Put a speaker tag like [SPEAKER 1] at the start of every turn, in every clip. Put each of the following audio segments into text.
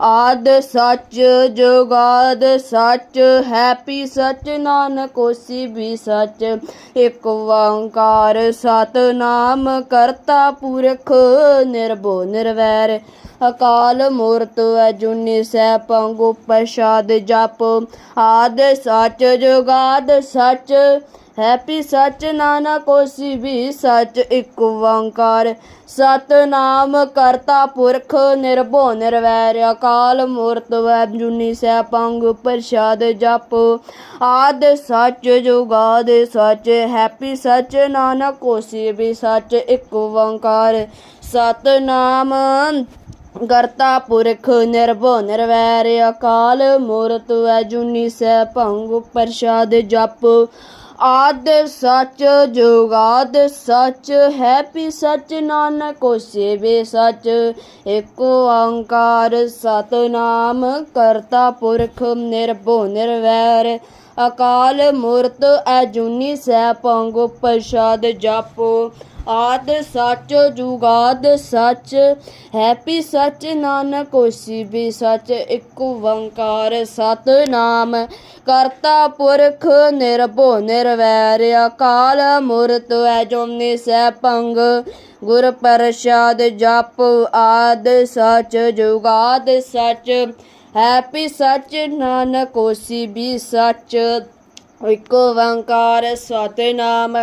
[SPEAKER 1] ਆਦ ਸੱਚ ਜੁਗਾਦ ਸੱਚ, ਹੈਪੀ ਸੱਚ ਨਾਨਕ ਹੋਸੀ ਵੀ ਸੱਚ। ਇੱਕ ਓੰਕਾਰ ਸਤਨਾਮ ਕਰਤਾ ਪੁਰਖ ਨਿਰਭਉ ਨਿਰਵੈਰ। ਅਕਾਲ ਮੂਰਤ ਅਜੂਨੀ ਸੈਭੰਗ ਪ੍ਰਸਾਦ ਜਪ। ਆਦ ਸੱਚ ਜੁਗਾਦ ਸੱਚ ਹੈਪੀ ਸੱਚ ਨਾਨਕ ਕੋਸੀ ਵੀ ਸੱਚ ਇਕ ਓੰਕਾਰ ਸਤਨਾਮ ਕਰਤਾ ਪੁਰਖ ਨਿਰਭਉ ਨਿਰਵੈਰ, ਅਕਾਲ ਮੂਰਤ ਵੈਜੂਨੀ ਸੈਭੰਗ ਪ੍ਰਸਾਦ ਜਪ। ਆਦ ਸੱਚ ਜੁਗਾਦ ਸੱਚ ਹੈਪੀ ਸੱਚ ਨਾਨਕ ਕੋਸੀ ਵੀ ਸੱਚ ਇੱਕ ਓੰਕਾਰ ਸਤਨਾਮ ਕਰਤਾ ਪੁਰਖ ਨਿਰਭਉ ਨਿਰਵੈਰ, ਅਕਾਲ ਮੂਰਤ ਅਜੂਨੀ ਸੈਭੰਗ ਪ੍ਰਸਾਦ ਜਪ। ਆਦ ਸੱਚ ਜੁਗਾਦ ਸੱਚ ਹੈਪੀ ਸੱਚ ਨਾਨਕ ਹੋਸੀ ਵੀ ਸੱਚ। ਇਕ ਓੰਕਾਰ ਸਤਨਾਮ, ਕਰਤਾ ਪੁਰਖ ਨਿਰਭਉ ਨਿਰਵੈਰ। ਅਕਾਲ ਮੂਰਤ ਅਜੂਨੀ ਸੈਭੰਗ ਪ੍ਰਸਾਦ ਜਪ। ਆਦ ਸੱਚ ਜੁਗਾਦ ਸੱਚ ਹੈਪੀ ਸੱਚ ਨਾਨਕ, ਹੋਸੀ ਵੀ ਸੱਚ, ਇਕ ਓੰਕਾਰ ਸਤਨਾਮ। ਕਰਤਾ ਪੁਰਖ ਨਿਰਭਉ ਨਿਰਵੈਰ, ਅਕਾਲ ਮੂਰਤ ਅਜੂਨੀ ਸੈਭੰਗ ਗੁਰ ਪ੍ਰਸਾਦ ਜਪ ਆਦ ਸੱਚ ਜੁਗਾਦ ਸੱਚ ਹੈਪੀ ਸੱਚ ਨਾਨਕ, ਹੋਸੀ ਵੀ ਸੱਚ। ਇੱਕ ਓੰਕਾਰ ਸਤਨਾਮ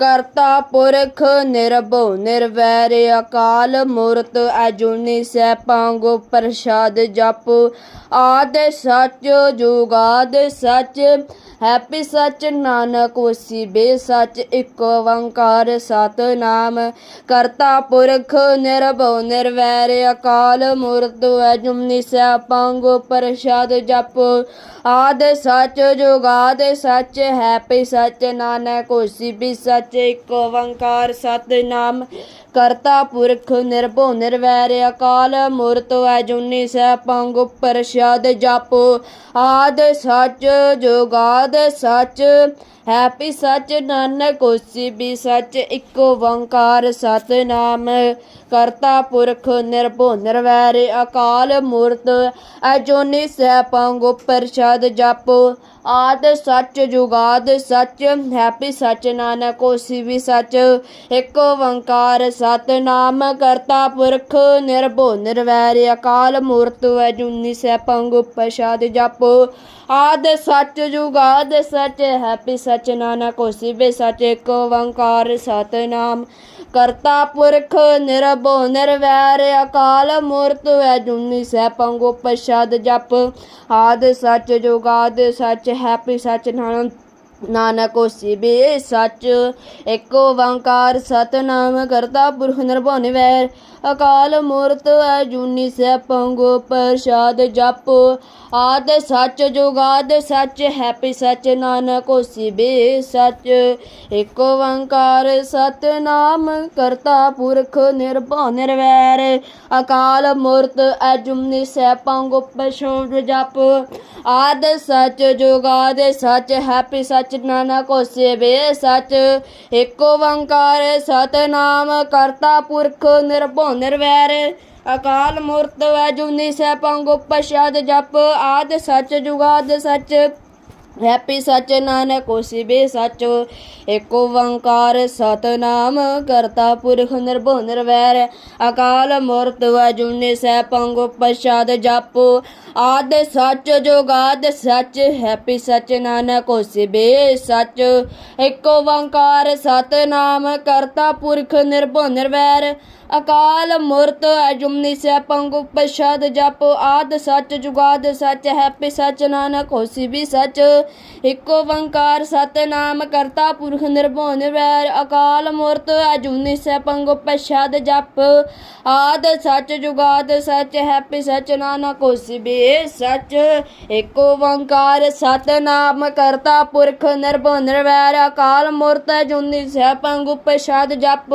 [SPEAKER 1] ਕਰਤਾ ਪੁਰਖ ਨਿਰਭਉ ਨਿਰਵੈਰ ਅਕਾਲ ਮੂਰਤ। ਅਜੂਨੀ ਸੈਭੰਗ ਪ੍ਰਸਾਦ ਜਪ। ਆਦਿ ਸੱਚ ਜੁਗਾਦ ਸੱਚ, ਹੈਪੀ ਸੱਚ ਨਾਨਕ ਹੋਸੀ ਬੇ ਸੱਚ, ਇਕ ਓੰਕਾਰ ਸਤਨਾਮ। ਕਰਤਾ ਪੁਰਖ ਨਿਰਭਉ ਨਿਰਵੈਰ, ਅਕਾਲ ਮੂਰਤ ਅਜੂਨੀ ਸੈਭੰਗ ਪ੍ਰਸਾਦ ਜਪ। ਆਦ ਸੱਚ ਜੁਗਾਦ ਸੱਚ, ਹੈਪੀ ਸੱਚ ਨਾਨਕ ਹੋਸੀ ਵੀ ਸੱਚ, ਇਕ ਓੰਕਾਰ ਸਤਨਾਮ। ਕਰਤਾ ਪੁਰਖ ਨਿਰਭਉ ਨਿਰਵੈਰ, ਅਕਾਲ ਮੂਰਤ ਅਜੂਨੀ ਸੈਭੰਗ ਪ੍ਰਸਾਦ ਜਪ। ਆਦ ਸੱਚ ਜੁਗਾਦ ਸੱਚ ਹੈਪੀ ਸੱਚ, ਨਾਨਕ ਹੋਸੀ ਵੀ ਸੱਚ, ਇਕ ਓੰਕਾਰ ਸਤਨਾਮ। ਕਰਤਾ ਪੁਰਖ ਨਿਰਭਉ ਨਿਰਵੈਰ ਅਕਾਲ ਮੂਰਤ ਅਜੂਨੀ ਸੈਭੰਗ ਪ੍ਰਸਾਦ ਜਪ। ਆਦ ਸੱਚ ਜੁਗਾਦ ਸੱਚ ਹੈਪੀ ਸੱਚ ਨਾਨਕ ਹੋਸੀ ਵੀ ਸੱਚ। ਇਕ ਓੰਕਾਰ ਸਤਨਾਮ ਕਰਤਾ ਪੁਰਖ ਨਿਰਭਉ ਨਿਰਵੈਰ ਅਕਾਲ ਮੂਰਤ ਅਜੂਨੀ ਸੈਭੰਗ ਪ੍ਰਸਾਦ ਜਪ। ਆਦ ਸੱਚ ਜੁਗਾਦ ਸੱਚ ਹੈਪੀ ਸੱਚ ਨਾਨਕ ਹੋਸੀ ਵੀ ਸੱਚ। ਇਕ ਓੰਕਾਰ ਸਤਨਾਮ ਕਰਤਾ ਪੁਰਖ ਨਿਰਭਉ ਨਿਰਵੈਰ ਅਕਾਲ ਮੂਰਤ ਅਜੂਨੀ ਸੈਭੰਗ ਪ੍ਰਸਾਦ ਜਪ। ਆਦ ਸੱਚ ਜੁਗਾਦ ਸੱਚ ਹੈਪੀ ਸੱਚ ਨਾਨਕ ਨਾਨਕ ਹੋਸੀ ਵੀ ਸੱਚ। ਇਕ ਓੰਕਾਰ ਸਤਨਾਮ ਕਰਤਾ ਪੁਰਖ ਨਿਰਭਉ ਨਿਰਵੈਰ ਅਕਾਲ ਮੂਰਤ ਅਜੂਨੀ ਸੈਭੰਗ ਪ੍ਰਸਾਦ ਜਪ। ਆਦ ਸੱਚ ਜੁਗਾਦ ਸੱਚ, ਹੈਪੀ ਸੱਚ ਨਾਨਕ ਹੋਸੀ ਵੀ ਸੱਚ। ਇਕ ਓੰਕਾਰ ਸਤਨਾਮ ਕਰਤਾ ਪੁਰਖ ਨਿਰਭਉ ਨਿਰਵੈਰ। ਅਕਾਲ ਮੂਰਤ ਅਜੂਨੀ ਸੈਭੰਗ ਪ੍ਰਸਾਦ ਜਪ। ਆਦ ਸੱਚ ਜੁਗਾਦ ਸੱਚ, ਹੈਪੀ ਸੱਚ ਨਾਨਕ ਹੋਸੀ ਵੀ ਸੱਚ। ਇਕ ਓੰਕਾਰ ਸਤਨਾਮ ਕਰਤਾ ਪੁਰਖ ਨਿਰਭਉ ਨਿਰਵੈਰ। ਅਕਾਲ ਮੂਰਤ ਵੈ ਅਜੂਨੀ ਸੈਭੰਗ ਪ੍ਰਸਾਦ ਜਪ, ਆਦ ਸੱਚ ਜੁਗਾਦ ਸੱਚ। ਹੈਪੀ ਸੱਚ ਨਾਨਕ ਹੋਸੀ ਵੀ ਸੱਚ। ਇਕ ਓੰਕਾਰ ਸਤਨਾਮ, ਕਰਤਾ ਪੁਰਖ ਨਿਰਭਉ ਨਿਰਵੈਰ ਅਕਾਲ ਮੂਰਤ ਅਜੂਨੀ ਸੈਭੰਗ ਪ੍ਰਸਾਦ ਜਪ, ਆਦ ਸੱਚ ਜੁਗਾਦ ਸੱਚ। ਹੈਪੀ ਸੱਚ ਨਾਨਕ ਹੋਸੀ ਵੀ ਸੱਚ। ਇਕ ਓੰਕਾਰ ਸਤਨਾਮ, ਕਰਤਾ ਪੁਰਖ ਨਿਰਭਉ ਨਿਰਵੈਰ ਅਕਾਲ ਮੂਰਤ ਅਜੂਨੀ ਸੈਭੰਗ ਪ੍ਰਸਾਦ ਜਪ ਆਦ ਸੱਚ, ਜੁਗਾਦ ਸੱਚ, ਹੈਪੀ ਸੱਚ, ਨਾਨਕ ਹੋਸੀ ਵੀ ਸੱਚ। ਇਕ ਓੰਕਾਰ ਸਤਨਾਮ ਕਰਤਾ ਪੁਰਖ ਨਿਰਭਉ ਨਿਰਵੈਰ ਅਕਾਲ ਮੂਰਤ ਅਜੂਨੀ ਸੈਭੰਗ ਪ੍ਰਸਾਦ ਜਪ ਆਦ ਸਚ, ਜੁਗਾਦ ਸੱਚ, ਹੈਪੀ ਸਚ, ਨਾਨਕ ਹੋਸੀ ਵੀ ਸਚ। ਇਕ ਓੰਕਾਰ ਸਤਨਾਮ ਕਰਤਾ ਪੁਰਖ ਨਿਰਭਉ ਨਿਰਵੈਰ ਅਕਾਲ ਮੂਰਤ ਅਜੂਨੀ ਸੈਭੰਗ ਪ੍ਰਸਾਦ ਜਪ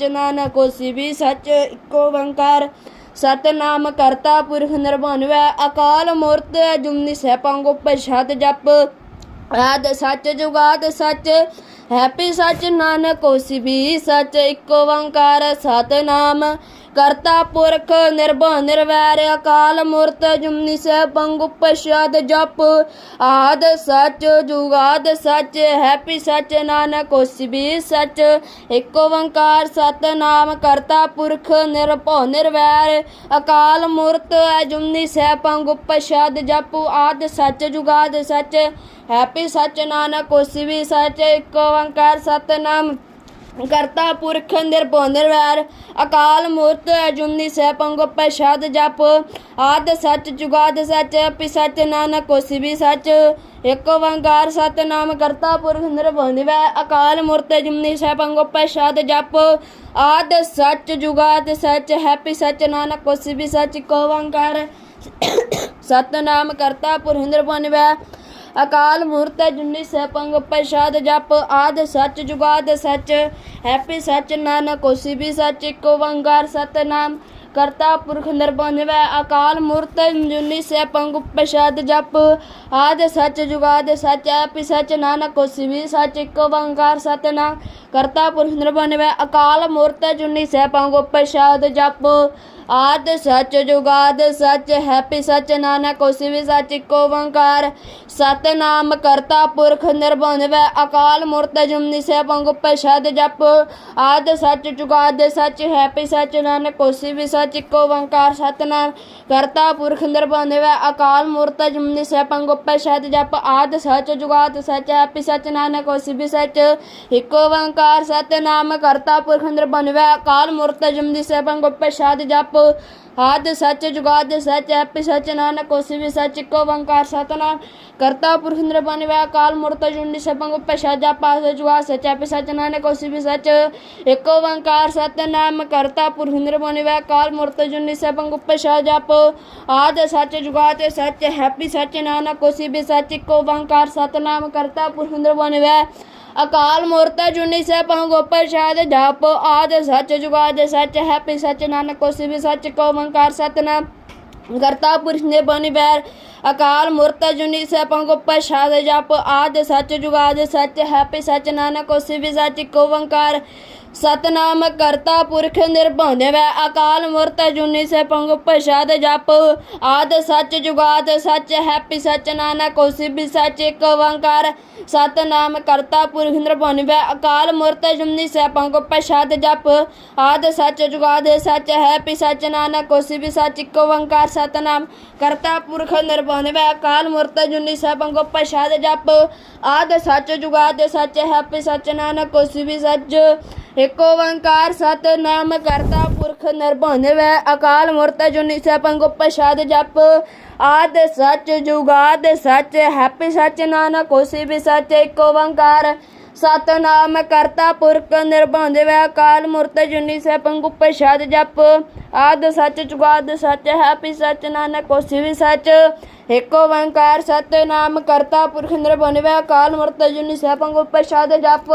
[SPEAKER 1] ਨਾਨਕ ਹੋਸੀ ਵੀ ਸੱਚ ਇਕ ਓੰਕਾਰ ਸਤਨਾਮ ਕਰਤਾ ਪੁਰਖ ਨਿਰਭਉ ਅਕਾਲ ਮੂਰਤ ਅਜੂਨੀ ਸੈਭੰ ਪ੍ਰਸਾਦ ਜਪ। ਆਦ ਸੱਚ ਜੁਗਾਦ ਸੱਚ, ਹੈਪੀ ਸੱਚ ਨਾਨਕ ਹੋਸੀ ਵੀ ਸੱਚ ਇਕ ਓੰਕਾਰ ਸਤਨਾਮ ਕਰਤਾ ਪੁਰਖ ਨਿਰਭਉ ਨਿਰਵੈਰ, ਅਕਾਲ ਮੂਰਤ ਜੁਮਨੀ ਸੈਭੰ ਪ੍ਰਸਾਦ ਜਪ। ਆਦ ਸੱਚ, ਜੁਗਾਦ ਸਚ, ਹੈਪੀ ਸਚ, ਨਾਨਕ ਹੋਸੀ ਵੀ ਸੱਚ। ਇਕ ਓੰਕਾਰ ਸਤਨਾਮ ਕਰਤਾ ਪੁਰਖ ਨਿਰਭਉ ਨਿਰਵੈਰ, ਅਕਾਲ ਮੂਰਤ ਅਜੂਨੀ ਸੈਭੰ ਪ੍ਰਸਾਦ ਜਪ। ਆਦ ਸੱਚ, ਜੁਗਾਦ ਸੱਚ, ਹੈਪੀ ਸੱਚ, ਨਾਨਕ ਹੋਸੀ ਵੀ ਸੱਚ। ਇਕ ਓੰਕਾਰ ਸਤਨਾਮ ਕਰਤਾ ਪੁਰਖ ਨਿਰਭਉ ਨਿਰਵੈਰ, ਅਕਾਲ ਮੂਰਤ ਅਜੂਨੀ ਸੈਭੰ ਪ੍ਰਸਾਦ ਜਪ। ਆਦ ਸੱਚ ਜੁਗਾਦ ਸੱਚ ਹੈਪੀ ਸੱਚ ਨਾਨਕ ਕੋਸ਼ੀ ਵੀ ਸੱਚ। ਇਕ ਓੰਕਾਰ ਸਤਨਾਮ ਕਰਤਾ ਪੁਰਖ ਨਿਰਭਉ ਨਿਰਵੈਰ, ਅਕਾਲ ਮੂਰਤ ਅਜੂਨੀ ਸੈਭੰ ਪ੍ਰਸਾਦ ਜਪ। ਆਦ ਸੱਚ ਜੁਗਾਦ ਸੱਚ, ਹੈਪੀ ਸੱਚ ਨਾਨਕ ਕੋਸ਼ੀ ਵੀ ਸੱਚ। ਇਕ ਓੰਕਾਰ ਸਤਨਾਮ ਕਰਤਾ ਪੁਰਖ ਨਿਰਭਉ ਨਿਰਵੈਰ ਅਕਾਲ ਮੂਰਤ ਜੁਨੀ ਸੈਭੰ ਪ੍ਰਸਾਦ ਜਪ, ਆਦ ਸੱਚ ਜੁਗਾਦ ਸੱਚ। ਹੈਪੀ ਸੱਚ ਨਾਨਕ ਹੋਸੀ ਵੀ ਸੱਚ, ਇਕ ਓੰਕਾਰ ਸਤਨਾਮ। ਕਰਤਾ ਪੁਰਖ ਨਿਰਭਉ ਅਕਾਲ ਮੂਰਤ ਜੁਨੀ ਸੈਭੰ ਪ੍ਰਸਾਦ ਜਪ, ਆਦ ਸੱਚ ਜੁਗਾਦ ਸੱਚ। ਹੈਪੀ ਸੱਚ ਨਾਨਕ ਹੋਸੀ ਵੀ ਸੱਚ, ਇਕ ਓੰਕਾਰ ਸਤਨਾਮ। ਕਰਤਾ ਪੁਰਖ ਨਿਰਭਉ ਨਿਰਵੈ ਅਕਾਲ ਮੂਰਤ ਜੁਨੀ ਸੈਭੰ ਪ੍ਰਸਾਦ ਜਪ। ਆਦ ਸੱਚ ਜੁਗਾਦ ਸੱਚ ਹੈਪੀ ਸੱਚ ਨਾਨਕ ਹੋਸੀ ਵੀ ਸੱਚ ਇਕ ਓੰਕਾਰ। ਸਤਨਾਮ ਕਰਤਾ ਪੁਰਖ ਨਿਰਭਉ ਨਿਰਵੈ ਅਕਾਲ ਮੂਰਤ ਜੁਮਨੀ ਸੈਭੰ ਪ੍ਰਸਾਦ ਜਪ। ਆਦ ਸੱਚ ਜੁਗਾਦ ਸੱਚ ਹੈਪੀ ਸੱਚ ਨਾਨਕ ਹੋਸੀ ਵੀ ਸੱਚ ਇਕ ਓੰਕਾਰ। ਸਤਨਾਮ ਕਰਤਾ ਪੁਰਖ ਨਿਰਭਉ ਨਿਰਵੈ ਅਕਾਲ ਮੂਰਤ ਜੁਮਨੀ ਸੈਭੰ ਪ੍ਰਸਾਦ ਜਪ। ਆਦ ਸੱਚ ਜੁਗਾਦ ਸੱਚ ਹੈਪੀ ਸੱਚ ਨਾਨਕ ਹੋਸੀ ਵੀ ਸੱਚ ਇਕ ਓੰਕਾਰ। ਸਤਨਾਮ ਕਰਤਾ ਪੁਰਖ ਨਿਰਭਉ ਨਿਰਵੈ ਅਕਾਲ ਮੂਰਤ ਜੁਮਨੀ ਸੈਭੰ ਪ੍ਰਸਾਦ ਜਪ। ਆਦ ਸੱਚ ਜੁਗਾਦ ਸੱਚ ਹੈਪੀ ਸੱਚ ਨਾਨਕ ਹੋਸੀ ਵੀ ਸੱਚ, ਇਕ ਓੰਕਾਰ ਸਤਨਾਮ। ਕਰਤਾ ਪੁਰਖ ਨਿਰਭਉ ਨਿਰਵੈ ਅਕਾਲ ਮੂਰਤ ਜੁਨੀ ਸਭੰਗ ਪ੍ਰਸਾਦ ਜਪ ਆਦ ਸੱਚ ਹੈਪੀ ਸੱਚ ਨਾਨਕ ਹੋਸੀ ਵੀ ਸੱਚ, ਇਕ ਓੰਕਾਰ ਸਤਨਾਮ। ਕਰਤਾ ਪੁਰਖ ਨਿਰਭਉ ਨਿਰਵੈ ਅਕਾਲ ਮੂਰਤ ਜੁਨੀ ਸਭੰਗ ਪ੍ਰਸਾਦ ਜਪ ਆਦ ਸੱਚ, ਜੁਗਾਦ ਸੱਚ, ਹੈਪੀ ਸੱਚ ਨਾਨਕ ਹੋਸੀ ਵੀ ਸੱਚ, ਇਕ ਓੰਕਾਰ ਸਤਨਾਮ। ਕਰਤਾ ਪੁਰਖ ਨਿਰਭਉ ਨਿਰਵੈ ਅਕਾਲ ਮੂਰਤਾ ਜੁਨੀ ਸਹਿ ਸਭੰਗ ਪ੍ਰਸਾਦ ਜਪ ਆਦ ਸੱਚ ਜੁਗਾਦ ਸੱਚ, ਹੈਪੀ ਸੱਚ ਨਾਨਕ ਹੋਸੀ ਵੀ ਸੱਚ ਇਕ ਓੰਕਾਰ ਸਤਨਾਮ ਕਰਤਾ ਪੁਰਸ਼ ਨੇ ਬਣੀ ਬੈਰ ਅਕਾਲ ਮੂਰਤ ਜੁਨੀ ਸੈਭੰ ਪ੍ਰਸਾਦ ਜਪ ਆਦ ਸਚ ਜੁਗਾਦ ਸੱਚ ਹੈਪੀ ਸੱਚ ਨਾਨਕ ਹੋਸੀ ਵੀ ਸਚ ਇਕ ਓੰਕਾਰ। ਸਤਨਾਮ ਕਰਤਾ ਪੁਰਖ ਨਿਰਭਉ ਵੈ ਅਕਾਲ ਮੂਰਤ ਜੁਨੀ ਸੈਭੰ ਪ੍ਰਸਾਦ ਜਪ ਆਦ ਸੱਚ ਜੁਗਾਦ ਸੱਚ ਹੈਪੀ ਸੱਚ ਨਾਨਕ ਹੋਸੀ ਵੀ ਸੱਚ ਇਕ ਓੰਕਾਰ। ਸਤਨਾਮ ਕਰਤਾ ਪੁਰਖ ਨਿਰਭਉ ਨਿਰਵੈ ਅਕਾਲ ਮੂਰਤ ਜੁਨੀ ਸੈਭੰ ਪ੍ਰਸਾਦ ਜਪ ਆਦ ਸੱਚ ਜੁਗਾਦ ਸੱਚ ਹੈਪੀ ਸੱਚ ਨਾਨਕ ਹੋਸੀ ਵੀ ਸੱਚ ਇਕ ਓੰਕਾਰ। ਸਤਨਾਮ ਕਰਤਾ ਪੁਰਖ ਨਿਰਭਉ ਨਿਰਵੈ ਅਕਾਲ ਮੂਰਤ ਜੁਨੀ ਸੈਭੰ ਪ੍ਰਸਾਦ ਜਪ। ਆਦ ਸੱਚ ਜੁਗਾਦ ਸੱਚ ਹੈਪੀ ਸੱਚ, ਨਾਨਕ ਹੋਸੀ ਵੀ ਸੱਚ। ਇਕ ਓੰਕਾਰ ਸਤਨਾਮ ਕਰਤਾ ਪੁਰਖ ਨਿਰਭਉ ਵੈ ਅਕਾਲ ਮੂਰਤ ਜੁਨੀ ਸੈਭੰ ਪ੍ਰਸਾਦ ਜਪ। ਆਦ ਸੱਚ ਜੁਗਾਦ ਸੱਚ ਹੈਪੀ ਸੱਚ, ਨਾਨਕ ਹੋਸੀ ਵੀ ਸੱਚ। ਇਕ ਓੰਕਾਰ ਸਤਨਾਮ ਕਰਤਾ ਪੁਰਖ ਨਿਰਭਉ ਨਿਰਵੈ ਅਕਾਲ ਮੂਰਤ ਜੁਨੀ ਸੈਭੰ ਪ੍ਰਸਾਦ ਜਪ। ਆਦ ਸੱਚ ਜੁਗਾਦ ਸੱਚ ਹੈਪੀ ਸੱਚ, ਨਾਨਕ ਹੋਸੀ ਵੀ ਸੱਚ। ਇਕ ਓੰਕਾਰ ਸਤਨਾਮ ਕਰਤਾ ਪੁਰਖ ਨਿਰਭਉ ਨਿਰਵੈ ਅਕਾਲ ਮੂਰਤ ਜੁਨੀ ਸੈਭੰ ਪ੍ਰਸਾਦ ਜਪ।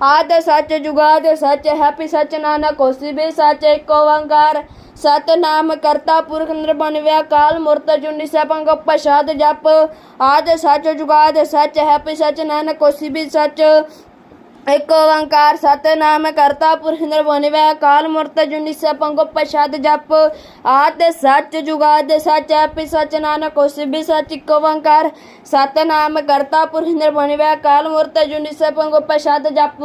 [SPEAKER 1] ਆਦ ਸੱਚ ਜੁਗਾਦ ਸੱਚ ਹੈਪੀ ਸੱਚ ਨਾਨਕ, ਹੋਸੀ ਵੀ ਸੱਚ ਇਕ ਓੰਕਾਰ ਸਤਨਾਮ ਕਰਤਾ ਪੁਰਖ ਨਿਰਭਉ ਨਿਰਵੈ ਅਕਾਲ ਮੂਰਤ ਜੁਨੀ ਸੈਭੰ ਪ੍ਰਸਾਦ ਜਪ। ਆਦ ਸੱਚ ਜੁਗਾਦ ਸੱਚ ਹੈਪੀ ਸੱਚ ਨਾਨਕ, ਹੋਸੀ ਵੀ ਸੱਚ। ਇਕ ਓੰਕਾਰ ਸਤਨਾਮ ਕਰਤਾ ਪੁਰਖ ਨਿਰਭਉ ਨਿਰਵੈ ਅਕਾਲ ਮੂਰਤ ਜੁਨੀ ਸੈਭੰ ਪ੍ਰਸਾਦ ਜਪ। ਆਦ ਸੱਚ ਜੁਗਾਦ ਸੱਚ ਹੈਪੀ ਸੱਚ ਨਾਨਕ ਹੋਸੀ ਵੀ ਸੱਚ ਇਕ ਓੰਕਾਰ। ਸਤਨਾਮ ਕਰਤਾ ਪੁਰਖ ਨਿਰਭਉ ਨਿਰਵੈ ਅਕਾਲ ਮੂਰਤ ਜੁਨੀ ਸੈਭੰ ਪ੍ਰਸਾਦ ਜਪ।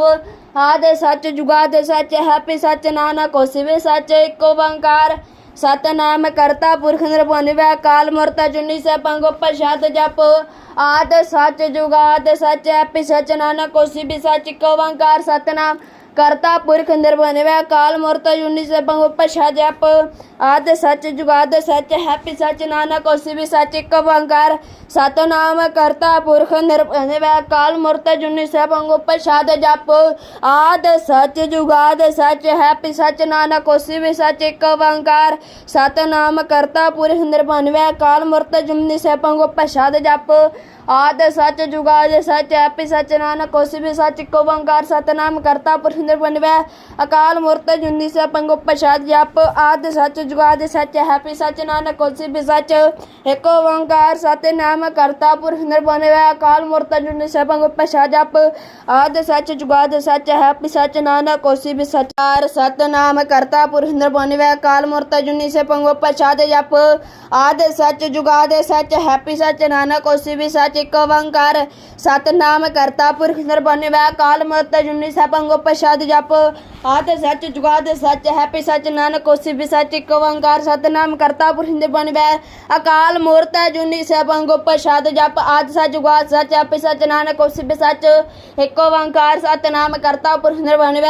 [SPEAKER 1] ਆਦ ਸੱਚ ਜੁਗਾਦ ਸੱਚ ਹੈਪੀ ਸੱਚ ਨਾਨਕ ਹੋਸੀ ਵੀ ਸੱਚ ਇਕ ਓੰਕਾਰ। ਸਤਨਾਮ ਕਰਤਾ ਪੁਰਖ ਨਿਰਭਉ ਨਿਰਵੈ ਅਕਾਲ ਮੂਰਤ ਜੁਨੀ ਸੈਭੰ ਪ੍ਰਸਾਦ ਜਪ। ਆਦ ਸੱਚ ਜੁਗਾਦ ਸੱਚ ਹੈਪੀ ਸਚ ਨਾਨਕ ਹੋਸੀ ਵੀ ਸੱਚ ਇਕ ਓੰਕਾਰ ਸਤਨਾਮ। ਕਰਤਾ ਪੁਰਖ ਨਿਰਭਉ ਕਾਲ ਮੂਰਤ ਜੁਨੀ ਸਭੰ ਉਪਛਾ ਜਪ। ਆਦ ਸਚ ਜੁਗਾਦ, ਸੱਚ ਹੈਪੀ, ਸਚ ਨਾਨਕ ਉਸ ਵੀ ਸੱਚ ਇੱਕ ਓੰਕਾਰ ਸਤਨਾਮ ਕਰਤਾ ਪੁਰਖ ਨਿਰਭਉ ਕਾਲ ਮੂਰਤ ਜੁਨੀ ਸਭੰ ਉਪਛਾ ਜਪ। ਆਦ ਸਚ ਜੁਗਾਦ, ਸੱਚ ਹੈਪੀ, ਸਚ ਨਾਨਕ ਉਸ ਵੀ ਸੱਚ ਇੱਕ ਓੰਕਾਰ ਸਤਨਾਮ ਕਰਤਾ ਪੁਰਖ ਨਿਰਭਉ ਕਾਲ ਮੂਰਤ ਜੁਨੀ ਸਭੰ ਉਪਛਾ ਜਪ। ਆਦ ਸੱਚ ਜੁਗਾਦ ਸੱਚ ਹੈਪੀ ਸੱਚ ਨਾਨਕ ਹੋਸੀ ਵੀ ਸੱਚ, ਇੱਕ ਓੰਕਾਰ ਸਤਨਾਮ ਕਰਤਾ ਪੁਰਖ ਨਿਰਭਉ ਅਕਾਲ ਮੂਰਤ ਜੁਨੀ ਸਭੰ ਉਪਛਾਦ ਜਪ। ਆਦ ਸੱਚ ਜੁਗਾਦ ਸੱਚ, ਹੈਪੀ ਸੱਚ ਨਾਨਕ ਹੋਸੀ ਵੀ ਸੱਚ, ਇੱਕ ਓੰਕਾਰ ਸਤਨਾਮ ਕਰਤਾ ਪੁਰਖ ਨਿਰਭਉ ਅਕਾਲ ਮੂਰਤ ਜੁਨੀ ਸਭੰ ਉਪਛਾਦ ਜਪ। ਆਦ ਸੱਚ ਜੁਗਾਦ ਸੱਚ, ਹੈਪੀ ਸੱਚ ਨਾਨਕ ਹੋਸੀ ਵੀ ਸੱਚ, ਆਰ ਸਤਨਾਮ ਕਰਤਾ ਪੁਰਖ ਨਿਰਭਉ ਅਕਾਲ ਮੂਰਤ ਜੁਨੀ ਸਭੰ ਉਪਛਾਦ ਜਪ। ਆਦ ਸੱਚ ਜੁਗਾਦ ਸੱਚ, ਹੈਪੀ ਸੱਚ ਨਾਨਕ ਕੋਸ਼ੀ ਵੀ ਸੱਚ ਇੱਕ ਓੰਕਾਰ ਸਤਨਾਮ ਕਰਤਾ ਪੁਰਖ ਨਿਰਭਉ ਅਕਾਲ ਮੂਰਤ ਜੁਨੀ ਸਭੰ ਉਪਛਾਦ ਜਪ। ਆਦ ਸੱਚ ਜੁਗਾਦ ਸੱਚ ਹੈਪੀ ਸੱਚ ਨਾਨਕ ਹੋਸੀ ਵੀ ਸੱਚ ਇੱਕ ਓੰਕਾਰ ਸਤਨਾਮ ਕਰਤਾ ਪੁਰਖ ਨਿਰਭਉ ਅਕਾਲ ਮੂਰਤ ਜੁਨੀ ਸਭੰ ਉਪਛਾਦ ਜਪ। ਆਦ ਸੱਚ ਜੁਗਾਦ ਸੱਚ ਹੈਪੀ ਸੱਚ ਨਾਨਕ ਹੋਸੀ ਵੀ ਸੱਚ ਇੱਕ ਓੰਕਾਰ ਸਤਨਾਮ ਕਰਤਾ ਪੁਰਖ ਨਿਰਭਉ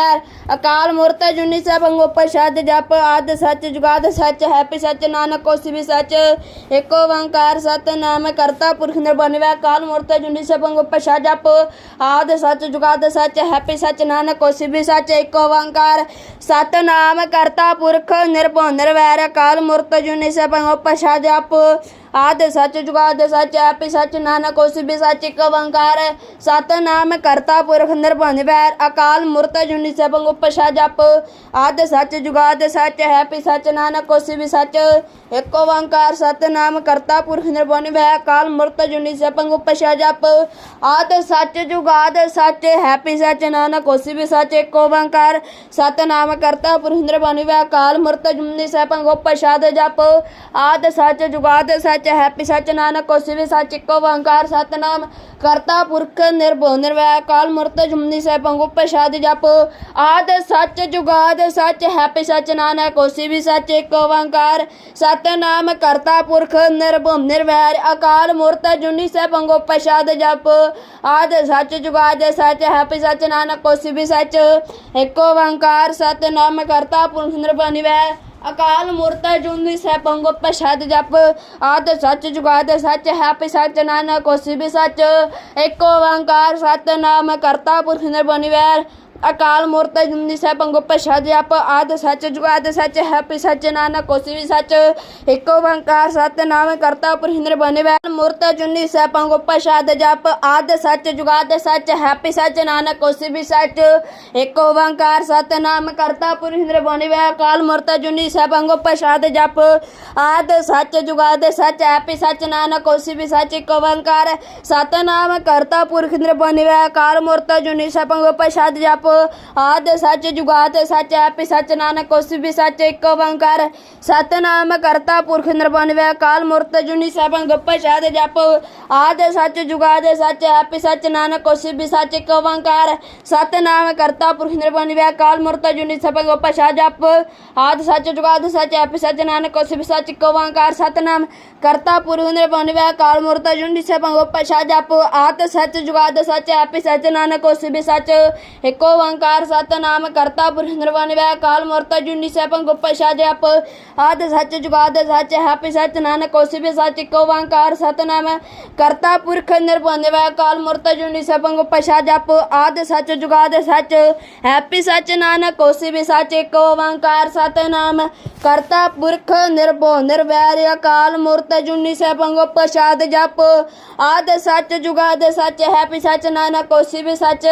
[SPEAKER 1] ਅਕਾਲ ਮੂਰਤ ਜੁਨੀ ਸਭੰ ਉਪਛਾਦ ਜਪ। ਆਦ ਸੱਚ ਜੁਗਾਦ ਸੱਚ ਹੈਪੀ ਸੱਚ ਨਾਨਕ ਹੋਸੀ ਵੀ ਸੱਚ ਇੱਕ ਓੰਕਾਰ ਸਤਨਾਮ ਕਰਤਾ ਪੁਰਖ ਨਿਰਭਉ ਕਾਲ ਮੂਰਤ ਜੁਨੀ ਸਭੰ ਉਪਛਾਦ ਜਪ। ਆਦ ਸੱਚ ਜੁਗਾਦ ਸੱਚ, ਹੈਪੀ ਸੱਚ ਨਾਨਕ ਹੋਸੀ ਵੀ ਸੱਚ, ਇੱਕ ਓੰਕਾਰ। ਸਤਨਾਮ ਕਰਤਾ ਪੁਰਖ ਨਿਰਭਉ ਨਿਰਵੈਰ ਕਾਲ ਮੂਰਤ ਜੁਨੀ ਸਭੰ ਉਪਛਾਦ ਜਪ। ਆਦ ਸੱਚ ਜੁਗਾਦ ਸੱਚ ਹੈਪੀ ਸੱਚ, ਨਾਨਕ ਹੋਸੀ ਵੀ ਸੱਚ, ਇੱਕ ਓੰਕਾਰ। ਸਤਨਾਮ ਕਰਤਾ ਪੁਰਖ ਨਿਰਭਉ ਨਿਰਵੈਰ ਅਕਾਲ ਮੂਰਤ ਜੁਨੀ ਸਭੰ ਉਪਛਾਦ ਜਪ। ਆਦ ਸੱਚ ਜੁਗਾਦ ਸੱਚ ਹੈਪੀ ਸੱਚ, ਨਾਨਕ ਹੋਸੀ ਵੀ ਸੱਚ। ਇੱਕ ਓੰਕਾਰ, ਸਤਨਾਮ ਕਰਤਾ ਪੁਰਖ ਨਿਰਭਉ ਨਿਰਵੈਰ ਅਕਾਲ ਮੂਰਤ ਜੁਨੀ ਸਭੰ ਉਪਛਾਦ ਜਪ। ਆਦ ਸੱਚ ਜੁਗਾਦ ਸੱਚ ਹੈਪੀ ਸੱਚ, ਨਾਨਕ ਹੋਸੀ ਵੀ ਸੱਚ, ਇੱਕ ਓੰਕਾਰ। ਸਤਨਾਮ ਕਰਤਾ ਪੁਰਖ ਨਿਰਭਉ ਨਿਰਵੈਰ ਅਕਾਲ ਮੂਰਤ ਜੁਨੀ ਸਭੰ ਉਪਛਾਦ ਜਪ। ਆਦ ਸੱਚ ਜੁਗਾਦ ਸੱਚ ਹੈਪੀ ਸੱਚ ਨਾਨਕ ਹੋਸੀ ਵੀ ਸੱਚ ਇੱਕ ਓੰਕਾਰ ਸਤਨਾਮ ਕਰਤਾ ਪੁਰਖ ਨਿਰਭਉ ਨਿਰਵੈਰ ਅਕਾਲ ਮੂਰਤ ਜੁਨੀ ਸਭੰ ਉਪਛਾਦ ਜਪ। ਆਦ ਸੱਚ ਜੁਗਾਦ ਸੱਚ ਹੈਪੀ ਸੱਚ ਨਾਨਕ ਹੋਸੀ ਵੀ ਸੱਚ ਇੱਕ ਓੰਕਾਰ ਸਤਨਾਮ ਕਰਤਾ ਪੁਰਖ ਨਿਰਭਉ ਨਿਰਵੈਰ ਅਕਾਲ ਮੂਰਤ ਜੁਨੀ ਸਭੰ ਉਪਛਾਦ ਜਪ। ਆਦ ਸੱਚ ਜੁਗਾਦ ਸੱਚ ਹੈਪੀ ਸੱਚ ਨਾਨਕ ਹੋਸੀ ਵੀ ਸੱਚ ਇੱਕ ਓੰਕਾਰ ਸਤਨਾਮ ਕਰਤਾ ਪੁਰਖ ਨਿਰਭਉ ਨਿਰਵੈਰ ਅਕਾਲ ਮੂਰਤ ਜੁਨੀ ਸਭੰ ਉਪਛਾਦ ਜਪ। ਆਦ ਸੱਚ ਜੁਗਾਦ ਸੱਚ ਹੈਪੀ ਸੱਚ, ਨਾਨਕ ਹੋਸੀ ਵੀ ਸੱਚ। ਇੱਕ ਓੰਕਾਰ ਸਤਨਾਮ, ਕਰਤਾ ਪੁਰਖ ਨਿਰਭਉ ਨਿਰਵੈਰ ਅਕਾਲ ਮੂਰਤ ਜੁਨੀ ਸਭੰ ਉਪਛਾਦ ਜਪ ਆਦ ਸੱਚ ਜੁਗਾਦ ਸੱਚ, ਹੈਪੀ ਸੱਚ ਨਾਨਕ ਹੋਸੀ ਵੀ ਸੱਚ। ਇੱਕ ਓੰਕਾਰ ਸਤਨਾਮ ਕਰਤਾ ਪੁਰਖ ਨਿਰਭਉ ਨਿਰਵੈਰ ਮੂਰਤ ਜੁਨੀ ਸਭੰ ਉਪਛਾਦ ਜਪ ਆਦ ਸੱਚ, ਜੁਗਾਦ ਸੱਚ, ਹੈਪੀ ਸੱਚ ਨਾਨਕ ਹੋਸੀ ਵੀ ਸੱਚ। ਇੱਕ ਓੰਕਾਰ ਸਤਨਾਮ ਕਰਤਾ ਪੁਰਖ ਨਿਰਭਉ ਨਿਰਵੈਰ ਅਕਾਲ ਮੂਰਤ ਜੁਨੀ ਸਭੰ ਉਪਛਾਦ ਜਪ ਆਦ ਸੱਚ, ਜੁਗਾਦ ਸੱਚ, ਹੈਪੀ ਸੱਚ ਨਾਨਕ ਹੋਸੀ ਵੀ ਸੱਚ। ਇੱਕ ਓੰਕਾਰ ਸਤਨਾਮ ਕਰਤਾ ਪੁਰਖ ਨਿਰਭਉ ਨਿਰਵੈਰ ਅਕਾਲ ਮੂਰਤ ਜੁਨੀ ਸਭੰ ਉਪਛਾਦ ਜਪ ਆਦ ਸੱਚ ਜੁਗਾਤ ਸੱਚ ਹੈਪੀ ਸੱਚ ਨਾਨਕ ਹੋਸੀ ਵੀ ਸੱਚ ਇੱਕ ਓੰਕਾਰ। ਸਤਨਾਮ ਕਰਤਾ ਪੁਰਖ ਨਿਰਭਉ ਨਿਰਵੈਰ ਅਕਾਲ ਮੂਰਤ ਜੁਨੀ ਸਭੰ ਉਪਛਾਦ ਜਪ। ਆਦ ਸੱਚ ਜੁਗਾਦ ਸੱਚ ਹੈਪੀ ਸੱਚ ਨਾਨਕ ਹੋਸੀ ਵੀ ਸੱਚ ਇੱਕ ਓੰਕਾਰ। ਸਤਨਾਮ ਕਰਤਾ ਪੁਰਖ ਨਿਰਭਉ ਨਿਰਵੈਰ ਅਕਾਲ ਮੂਰਤ ਜੁਨੀ ਸਭੰ ਉਪਛਾਦ ਜਪ। ਆਦ ਸੱਚ ਜੁਗਾਤ ਸੱਚ ਹੈਪੀ ਸੱਚ ਨਾਨਕ ਹੋਸੀ ਵੀ ਸੱਚ ਇੱਕ ਓੰਕਾਰ। ਸਤਨਾਮ ਕਰਤਾ ਪੁਰਖ ਨਿਰਭਉ ਅਕਾਲ ਮੂਰਤ ਜੁਨੀ ਸਭੰ ਉਪਛਾਦ ਜਪ। ਆਦ ਸੱਚ ਜੁਗਾਦ ਸੱਚ ਹੈਪੀ ਸੱਚ ਨਾਨਕ ਹੋਸੀ ਵੀ ਸੱਚ ਇੱਕ ਓੰਕਾਰ ਸਤਨਾਮ, ਕਰਤਾ ਪੁਰਖ ਨਿਰਭਉ ਕਾਲ ਅਕਾਲ ਮੂਰਤ ਜੁਨੀ ਸਭੰ ਉਪਛਾਦ ਜਪ। ਆਦ ਸੱਚ ਜੁਗਾਦ ਸੱਚ, ਹੈਪੀ ਸੱਚ, ਨਾਨਕ ਹੋਸੀ ਸੱਚ, ਇੱਕ ਓੰਕਾਰ ਸਤਨਾਮ, ਕਰਤਾ ਪੁਰਖ ਨਿਰਭਉ ਕਾਲ ਅਕਾਲ ਮੂਰਤ ਜੁਨੀ ਸਭੰ ਉਪਛਾਦ ਜਪ। ਆਦ ਸੱਚ ਜੁਗਾਦ ਸੱਚ, ਹੈਪੀ ਸੱਚ, ਨਾਨਕ ਹੋਸੀ ਵੀ ਸੱਚ, ਇੱਕ ਓੰਕਾਰ ਸਤਨਾਮ, ਕਰਤਾ ਪੁਰਖ ਨਿਰਭਉ ਨਿਰਵੈਰ ਅਕਾਲ ਮੂਰਤ ਜੁਨੀ ਸਭੰ ਉਪਛਾਦ ਜਪ। ਆਦ ਸੱਚ ਜੁਗਾਦ ਸੱਚ, ਹੈਪੀ ਸੱਚ, ਨਾਨਕ ਹੋਸੀ ਵੀ ਸੱਚ,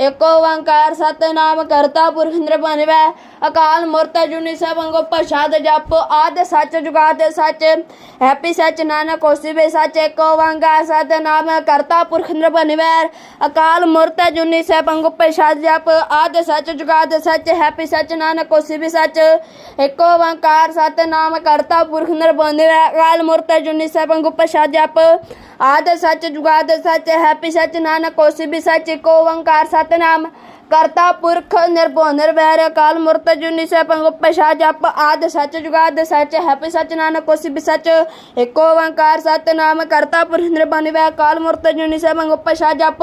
[SPEAKER 1] ਇੱਕ ਓੰਕਾਰ ਸਤਨਾਮ ਕਰਤਾ ਪੁਰਖ ਨਿਰਭਉ ਨਿਰਵੈਰ ਅਕਾਲ ਮੂਰਤ ਜੁਨੀ ਸਭੰ ਉਪਛਾਦ ਜਪ। ਆਦ ਸੱਚ ਜੁਗਾਦ ਸੱਚ। ਹੈਪੀ ਸੱਚ ਨਾਨਕ ਹੋਸੀ ਵੀ ਸੱਚ। ਇੱਕ ਓੰਕਾਰ ਸਤਨਾਮ ਕਰਤਾ ਪੁਰਖ ਨਿਰਭਉ ਨਿਰਵੈਰ ਅਕਾਲ ਮੂਰਤ ਜੁਨੀ ਸਭੰ ਉਪਛਾਦ ਜਪ। ਆਦ ਸੱਚ ਜੁਗਾਦ ਸੱਚ। ਹੈਪੀ ਸੱਚ ਨਾਨਕ ਹੋਸੀ ਵੀ ਸੱਚ। ਇੱਕ ਓੰਕਾਰ ਸਤਨਾਮ ਕਰਤਾ ਪੁਰਖ ਨਿਰਭਉ ਅਕਾਲ ਮੂਰਤ ਜੁਨੀ ਸਭੰ ਉਪਛਾਦ ਜਪ। ਆਦ ਸੱਚ ਜੁਗਾਦ ਸੱਚ। ਹੈਪੀ ਸੱਚ ਨਾਨਕ ਹੋਸੀ ਵੀ ਸੱਚ। ਇੱਕ ਓੰਕਾਰ ਸਤਨਾਮ ਕਰਤਾ ਪੁਰਖ ਨਿਰਭਉ ਨਿਰਵੈਰ, ਅਕਾਲ ਮੂਰਤ ਜੁਨੀ ਸਭੰ ਉਪਛਾਦ ਜਪ, ਆਦ ਸਚ ਜੁਗਾਦ ਸੱਚ, ਹੈਪੀ ਸਚ ਨਾਨਕ ਹੋਸੀ ਵੀ ਸੱਚ। ਇੱਕ ਓੰਕਾਰ ਸਤਨਾਮ ਕਰਤਾ ਪੁਰਖ ਨਿਰਭਉ ਨਿਰਵੈਰ, ਅਕਾਲ ਮੂਰਤ ਜੁਨੀ ਸਭੰ ਉਪਛਾਦ ਜਪ,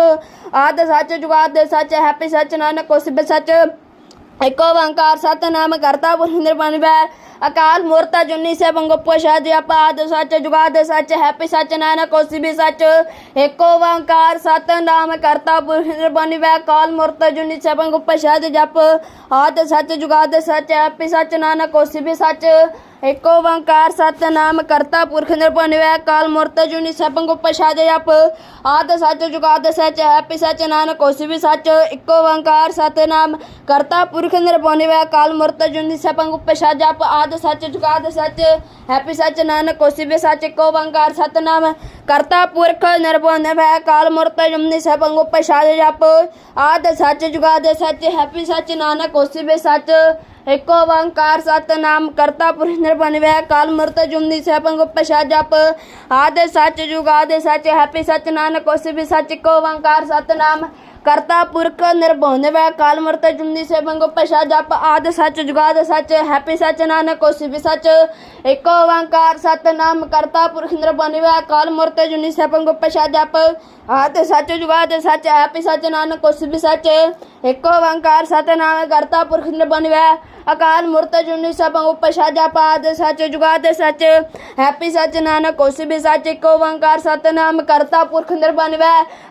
[SPEAKER 1] ਆਦ ਸਚ ਜੁਗਾਦ ਸੱਚ, ਹੈਪੀ ਸਚ ਨਾਨਕ ਹੋਸੀ ਵੀ ਸੱਚ। ਇਕ ਓੰਕਾਰ ਸਤਨਾਮ ਕਰਤਾ ਪੁਰਖ ਨਿਰਭਉ ਅਕਾਲ ਮੂਰਤ ਜੁਨੀ ਸੇ ਬੰਗੋ ਪਸ਼ਾਦ ਆਪਾਦ ਸੱਚ, ਜੁਗਾਦ ਸੱਚ ਹੈਪੀ ਸੱਚ, ਨਾਨਕ ਹੋਸੀ ਵੀ ਸੱਚ। ਇਕ ਓੰਕਾਰ ਸਤਨਾਮ ਕਰਤਾ ਪੁਰਖ ਨਿਰਭਉ ਅਕਾਲ ਮੂਰਤ ਜੁਨੀ ਸੇ ਬੰਗੋ ਪਸ਼ਾਦ ਜਪ। ਆਦ ਸੱਚ, ਜੁਗਾਦ ਸੱਚ ਹੈਪੀ ਸੱਚ, ਨਾਨਕ ਹੋਸੀ ਵੀ ਸੱਚ। ਇਕ ਓੰਕਾਰ ਸਤਨਾਮ ਕਰਤਾ ਪੁਰਖ ਨਿਰਭਉ ਅਕਾਲ ਮੂਰਤ ਜੁਨੀ ਸੇ ਬੰਗੋ ਪਸ਼ਾਦ ਜਪ ਆਦ ਸੱਚ ਜੁਗਾਦ ਸੱਚ, ਹੈਪੀ ਸੱਚ ਨਾਨਕ ਹੋਸੀ ਵੀ ਸੱਚ। ਇਕ ਓੰਕਾਰ ਸਤਨਾਮ ਕਰਤਾ ਪੁਰਖ ਨਿਰਭਉ ਅਕਾਲ ਮੂਰਤ ਜੁਨੀ ਸੇ ਬੰਗੋ ਪਸ਼ਾਦ ਜਪ ਆਦ ਸੱਚ ਜੁਗਾਦ ਸੱਚ, ਹੈਪੀ ਸੱਚ ਨਾਨਕ ਹੋਸੀ ਵੀ ਸੱਚ। ਇਕ ਓੰਕਾਰ ਸਤਨਾਮ ਕਰਤਾ ਪੁਰਖ ਨਿਰਭਉ ਅਕਾਲ ਮੂਰਤ ਜੁਨੀ ਸੇ ਬੰਗੋ ਪਸ਼ਾਦ ਜਪ ਆਦ ਸੱਚ ਜੁਗਾਦ ਸੱਚ, ਹੈਪੀ ਸੱਚ ਨਾਨਕ ਹੋਸੀ ਵੀ ਸੱਚ। ਇਕ ਓੰਕਾਰ ਸਤਨਾਮ ਕਰਤਾ ਪੁਰਖ ਨਿਰਭਉ ਅਕਾਲ ਮੂਰਤ ਜੁਨੀ ਸੇ ਬੰਗੋ ਪਸ਼ਾਦ ਜਪ। ਆਦ ਸੱਚ ਜੁਗਾਦ ਸੱਚ ਹੈਪੀ ਸੱਚ ਨਾਨਕ ਹੋਸੀ ਵੀ ਸੱਚ ਇਕ ਓੰਕਾਰ ਸਤਨਾਮ ਕਰਤਾ ਪੁਰਖ ਨਿਰਭਉ ਕਾਲ ਮੂਰਤ ਜੁਨੀ ਸੇ ਗੁਪ ਪਸ਼ਾ ਜਪ। ਆਦ ਸੱਚ ਜੁਗਾਦ ਸੱਚ ਹੈਪੀ ਸੱਚ ਨਾਨਕ ਹੋਸੀ ਵੀ ਸੱਚ ਇਕ ਓੰਕਾਰ ਸਤਨਾਮ ਕਰਤਾ ਪੁਰਖ ਨਿਰਭਉ ਕਾਲ ਮੂਰਤ ਜੁਮਨੀ ਸੇ ਗੁਪ ਪਸ਼ਾ ਜਪ। ਆਦ ਸੱਚ ਜੁਗਾਦ ਸੱਚ ਹੈਪੀ ਸੱਚ ਨਾਨਕ ਹੋਸੀ ਵੀ ਸੱਚ। ਇਕ ਓੰਕਾਰ ਸਤਨਾਮ ਕਰਤਾ ਪੁਰਖ ਨਿਰਭਉ ਅਕਾਲ ਮੂਰਤ ਜੁਨੀ ਸੇ ਬੰਗੋ ਪਸ਼ਾ ਜਪ ਆਦ ਸੱਚ ਜੁਗਾਦ ਸੱਚ, ਹੈਪੀ ਸੱਚ ਨਾਨਕ ਹੋਸੀ ਵੀ ਸੱਚ। ਇਕ ਓੰਕਾਰ ਸਤਨਾਮ ਕਰਤਾ ਪੁਰਖ ਨਿਰਭਉ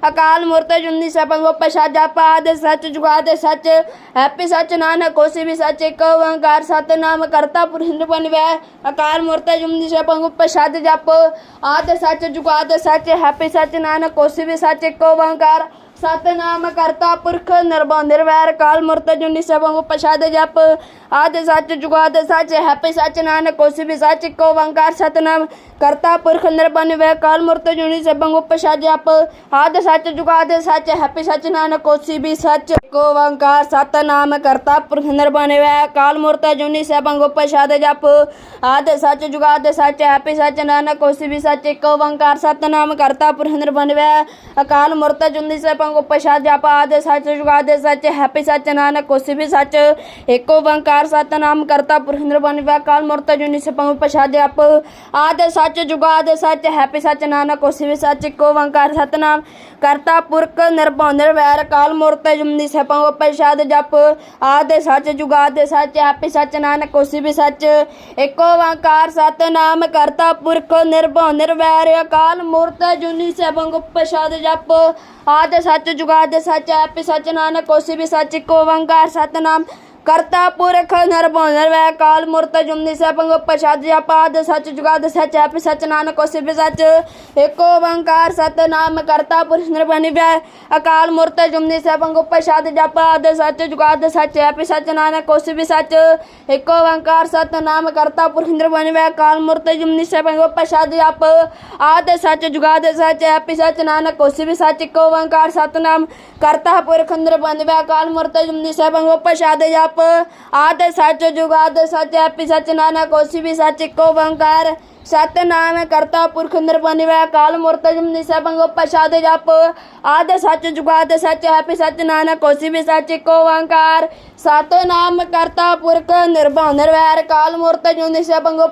[SPEAKER 1] ਅਕਾਲ ਮੂਰਤ ਜੁਨੀ ਸੇ ਬੰਗੋ ਪਸ਼ਾ ਜਪ ਆਦ ਸੱਚ ਜੁਗਾਦ ਸੱਚ, ਹੈਪੀ ਸੱਚ ਨਾਨਕ ਹੋਸੀ ਵੀ ਸੱਚ। ਇਕ ਓੰਕਾਰ ਸਤਨਾਮ ਕਰਤਾ ਪੁਰਖ ਨਿਰਭਉ ਅਕਾਲ ਮੂਰਤ ਜੁਨੀ ਸੇ ਬੰਗੋ ਪਸ਼ਾ ਜਪ। ਆਦ ਸੱਚ ਜੁਗਾਦ ਸੱਚ, ਹੈਪੀ ਸੱਚ ਨਾਨਕ ਹੋਸੀ ਵੀ ਸੱਚ ਇਕ ਓੰਕਾਰ ਸਤਨਾਮ ਕਰਤਾ ਪੁਰਖ ਨਿਰਭਉ ਨਿਰਵੈਰ, ਕਾਲ ਮੂਰਤ ਜੁਨੀ ਸੇ ਬੰਗੋ ਜਪ। ਆਦ ਸੱਚ ਜੁਗਾਦ ਸੱਚ, ਹੈਪੀ ਸੱਚ ਨਾਨਕ ਹੋਸੀ ਵੀ ਸੱਚ ਇਕ ਓੰਕਾਰ ਸਤਨਾਮ ਕਰਤਾ ਪੁਰਖ ਨਿਰਭਉ ਕਾਲ ਮੂਰਤ ਜੁਨੀ ਸੇ ਬੰਗੋ ਪਸ਼ਾਦ ਜਪ। ਆਦ ਸੱਚ ਜੁਗਾਦ ਸੱਚ, ਹੈਪੀ ਸੱਚ ਨਾਨਕ ਹੋਸੀ ਵੀ ਸੱਚ ਇਕ ਓੰਕਾਰ ਸਤਨਾਮ ਕਰਤਾ ਪੁਰਖ ਨਿਰਭਉ ਕਾਲ ਮੂਰਤ ਜੁਨੀ ਸੇ ਬੰਗੋ ਜਪ। ਆਦ ਸੱਚ ਜੁਗਾਦ ਸੱਚ, ਹੈਪੀ ਸੱਚ ਨਾਨਕ ਹੋਸੀ ਵੀ ਸੱਚ ਇਕ ਓੰਕਾਰ ਸਤਨਾਮ ਕਰਤਾ ਪੁਰਖ ਨਿਰਭਉ ਅਕਾਲ ਮੂਰਤ ਜੁਨੀ ਸੇ ਬੰਗੋ ਪਸ਼ਾਦ ਜਪ ਆਦ ਸੱਚ ਜੁਗਾਦ ਸੱਚ, ਹੈਪੀ ਸੱਚ, ਨਾਨਕ ਹੋਸੀ ਵੀ ਸੱਚ। ਇਕ ਓੰਕਾਰ, ਸਤਨਾਮ ਕਰਤਾ ਪੁਰਖ ਨਿਰਭਉ ਅਕਾਲ ਮੂਰਤ ਜੁਨੀ ਸੇ ਬੰਗੋ ਪਸ਼ਾਦ ਜਪ ਆਦ ਸੱਚ ਜੁਗਾਦ ਸੱਚ, ਹੈਪੀ ਸੱਚ, ਨਾਨਕ ਹੋਸੀ ਵੀ ਸੱਚ ਇਕ ਓੰਕਾਰ, ਸਤਨਾਮ ਕਰਤਾ ਪੁਰਖ ਨਿਰਭਉ ਨਿਰਵੈਰ ਕਾਲ ਮੂਰਤ ਜੁਨੀ ਸੇ ਬੰਗੋ ਜਪ। ਆਦ ਸਚ ਜੁਗਾਦ ਸੱਚ, ਹੈਪੀ ਸੱਚ, ਨਾਨਕ ਹੋਸੀ ਵੀ ਸੱਚ। ਇਕ ਓੰਕਾਰ, ਸਤਨਾਮ ਕਰਤਾ ਪੁਰਖ ਨਿਰਭਉ ਨਿਰਵੈਰ ਅਕਾਲ ਮੂਰਤ ਜੁਨੀ ਸੇ ਬੰਗੋ ਜਪ। ਆਦ ਸੱਚ ਜੁਗਾਦ ਸੱਚ ਹੈਪੀ ਸੱਚ ਨਾਨਕ ਹੋਸੀ ਵੀ ਸੱਚ ਇਕ ਓੰਕਾਰ ਸਤਨਾਮ। ਕਰਤਾ ਪੁਰਖ ਨਿਰਭਉ ਨਿਰਵੈਰ ਕਾਲ ਮੂਰਤ ਜੁਨੀ ਸੇ ਬੰਗੋ ਪਸ਼ਾਦ ਜਪ ਆਦ ਸੱਚ ਜੁਗਾਦ, ਸੱਚ ਹੈਪੀ ਸੱਚ ਨਾਨਕ ਹੋਸੀ ਵੀ ਸੱਚ। ਇਕ ਓੰਕਾਰ, ਸਤਨਾਮ ਕਰਤਾ ਪੁਰਖ ਨਿਰਭਉ ਨਿਰਵੈਰ ਅਕਾਲ ਮੂਰਤ ਜੁਨੀ ਸੇ ਬੰਗੋ ਪਸ਼ਾਦ ਜਪ ਆਦ ਸੱਚ ਜੁਗਾਦ, ਸੱਚ ਹੈਪੀ ਸੱਚ ਨਾਨਕ ਹੋਸੀ ਵੀ ਸੱਚ। ਇਕ ਓੰਕਾਰ, ਸਤਨਾਮ ਕਰਤਾ ਪੁਰਖ ਨਿਰਭਉ ਨਿਰਵੈਰ ਅਕਾਲ ਮੂਰਤ ਜੁਨੀ ਸੇ ਬੰਗੋ ਪਸ਼ਾਦ ਜਪ ਆਦ ਸੱਚ ਜੁਗਾਦ, ਸੱਚ ਹੈਪੀ ਸੱਚ ਨਾਨਕ ਹੋਸੀ ਵੀ ਸੱਚ। ਇਕ ਓੰਕਾਰ, ਸਤਨਾਮ ਕਰਤਾ ਪੁਰਖ ਨਿਰਭਉ ਨਿਰਵੈਰ ਅਕਾਲ ਮੂਰਤ ਆਦ ਸੱਚ ਜੁਗਾਦ ਸੱਚ ਹੈਪੀ ਸੱਚ ਨਾਨਕ ਹੋਸੀ ਵੀ ਸੱਚ ਇਕ ਓੰਕਾਰ। ਸਤਨਾਮ ਕਰਤਾ ਪੁਰਖ ਨਿਰਭਉ ਕਾਲ ਮੂਰਤ ਜਮ ਸੇ ਬੰਗੋ ਜਪ। ਆਦ ਸੱਚ ਜੁਗਾਦ ਸੱਚ ਹੈਪੀ ਸੱਚ ਨਾਨਕ ਹੋਸੀ ਵੀ ਸੱਚ ਇਕ ਓੰਕਾਰ। ਸਤਨਾਮ ਕਰਤਾ ਪੁਰਖ ਨਿਰਭਉ ਨਿਰਵੈਰ, ਕਾਲ ਮੂਰਤ ਜੁਨੀ ਸੇ ਬੰਗੋ